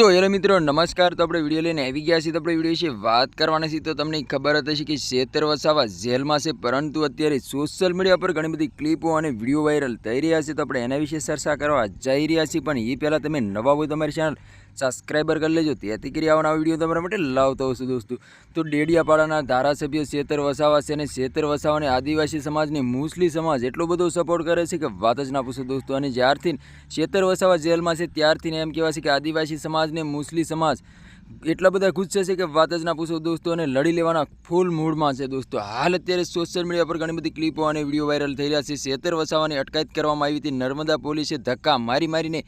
તો હેલો મિત્રો, નમસ્કાર. તો આપણે વીડિયો લઈને આવી ગયા છીએ. તો આપણે વીડિયો વિશે વાત કરવાના છીએ. તો તમને ખબર હતી કે શેતર વસાવા જેલમાં છે. પરંતુ અત્યારે સોશિયલ મીડિયા પર ઘણી બધી ક્લિપો અને વીડિયો વાયરલ થઈ રહ્યા છે. તો આપણે એના વિશે ચર્ચા કરવા જઈ રહ્યા છીએ. પણ એ પહેલાં તમે નવા હોય તમારી ચેનલ સબસ્ક્રાઈબર કરી લેજો. તેથી કરી આવવાના વીડિયો તમારા માટે લાવતો હશે દોસ્તો. તો ડેડિયાપાડાના ધારાસભ્ય શેતર વસાવા છે અને શેતર વસાવાને આદિવાસી સમાજને મુસ્લિમ સમાજ એટલો બધો સપોર્ટ કરે છે કે વાત જ ના પૂછો દોસ્તો. અને જ્યારથી શેતર વસાવા જેલમાં છે, ત્યારથી એમ કહેવાય છે કે આદિવાસી સમાજને મુસ્લિમ સમાજ એટલા બધા ગુસ્સે છે કે વાત જ ના પૂછો દોસ્તો અને લડી લેવાના ફૂલ મૂડમાં છે દોસ્તો. હાલ અત્યારે સોશિયલ મીડિયા પર ઘણી બધી ક્લિપો અને વીડિયો વાયરલ થઈ રહ્યા છે. શેતર વસાવાની અટકાયત કરવામાં આવી હતી. નર્મદા પોલીસે ધક્કા મારી મારીને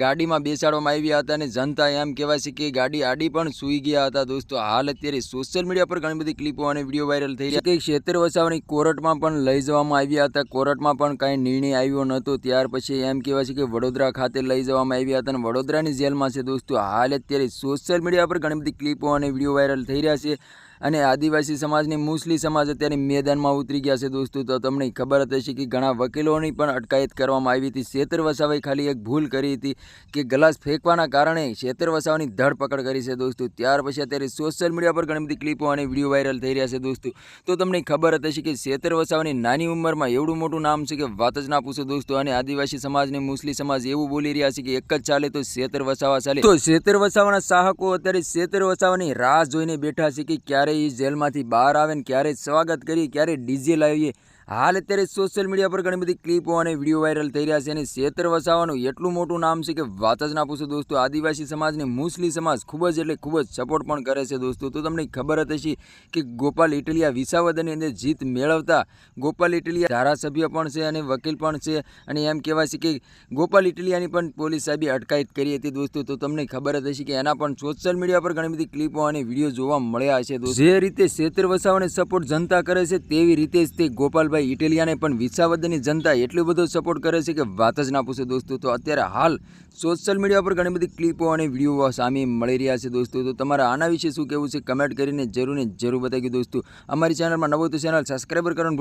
ગાડીમાં બેસાડવામાં આવ્યા હતા અને જનતા એમ કહેવાય છે કે ગાડી આડી પણ સૂઈ ગયા હતા દોસ્તો. હાલ અત્યારે સોશિયલ મીડિયા પર ઘણી બધી ક્લિપો અને વીડિયો વાયરલ થઈ રહ્યા કે શેતર વસાવાની કોર્ટમાં પણ લઈ જવામાં આવ્યા હતા. કોર્ટમાં પણ કાંઈ નિર્ણય આવ્યો નહોતો. ત્યાર પછી એમ કહેવાય છે કે વડોદરા ખાતે લઈ જવામાં આવ્યા હતા અને વડોદરાની જેલમાં છે દોસ્તો. હાલ અત્યારે સોશિયલ મીડિયા પર ઘણી બધી ક્લિપો અને વીડિયો વાયરલ થઈ રહ્યા છે. અને આદિવાસી સમાજની મુસ્લિમ સમાજ અત્યારે મેદાનમાં ઉતરી ગયા છે દોસ્તો. તો તમને ખબર હશે કે ઘણા વકીલોની પણ અટકાયત કરવામાં આવી હતી. શેતર વસાવાએ ખાલી એક ભૂલ કરી હતી કે ગ્લાસ ફેંકવાના કારણે શેતર વસાવાની ધરપકડ કરી છે દોસ્તો. ત્યાર પછી અત્યારે સોશિયલ મીડિયા પર ઘણી બધી ક્લિપો અને વીડિયો વાયરલ થઈ રહ્યા છે દોસ્તો. તો તમને ખબર હશે કે શેતર વસાવાની નાની ઉંમરમાં એવડું મોટું નામ છે કે વાત જ ના પૂછો દોસ્તો. અને આદિવાસી સમાજની મુસ્લિમ સમાજ એવું બોલી રહ્યા છે કે એક જ ચાલે તો શેતર વસાવા ચાલે. તો શેતર વસાવાના સાહકો અત્યારે શેતર વસાવાની રાહ જોઈને બેઠા છે કે ક્યારે એ જેલમાંથી બહાર આવે ને ક્યારે સ્વાગત કરીએ ક્યારે ડીજે લાવીએ હાલ અત્યારે સોશિયલ મીડિયા પર ઘણી બધી ક્લિપો અને વીડિયો વાયરલ થઈ રહ્યા છે અને શેતર વસાવાનું એટલું મોટું નામ છે કે વાત જ ના પૂછો દોસ્તો. આદિવાસી સમાજને મુસ્લિમ સમાજ ખૂબ જ એટલે ખૂબ જ સપોર્ટ પણ કરે છે દોસ્તો. તો તમને ખબર હશે કે ગોપાલ ઇટલિયા વિસાવદરની અંદર જીત મેળવતા ગોપાલ ઇટલિયા ધારાસભ્ય પણ છે અને વકીલ પણ છે અને એમ કહેવાય છે કે ગોપાલ ઇટલિયાની પણ પોલીસ સાહેબે અટકાયત કરી હતી દોસ્તો. તો તમને ખબર હતી કે એના પણ સોશિયલ મીડિયા પર ઘણી બધી ક્લિપો અને વીડિયો જોવા મળ્યા છે જે રીતે શેતર વસાવાને સપોર્ટ જનતા કરે છે, તેવી રીતે જ તે ગોપાલભાઈ ઇટેલિયાને પણ વિસાવદરની જનતા એટલો બધો સપોર્ટ કરે છે કે વાત જ ના પૂછો દોસ્તો. તો અત્યારે હાલ સોશિયલ મીડિયા પર ઘણી બધી ક્લિપો અને વીડિયો સામે મળી રહ્યા છે દોસ્તો. તો તમારા આના વિશે શું કહેવું છે? કમેન્ટ કરીને જરૂર ને જરૂર બતાવી દોસ્તો. અમારી ચેનલમાં નવો તો ચેનલ સબસ્ક્રાઈબર કરવાનું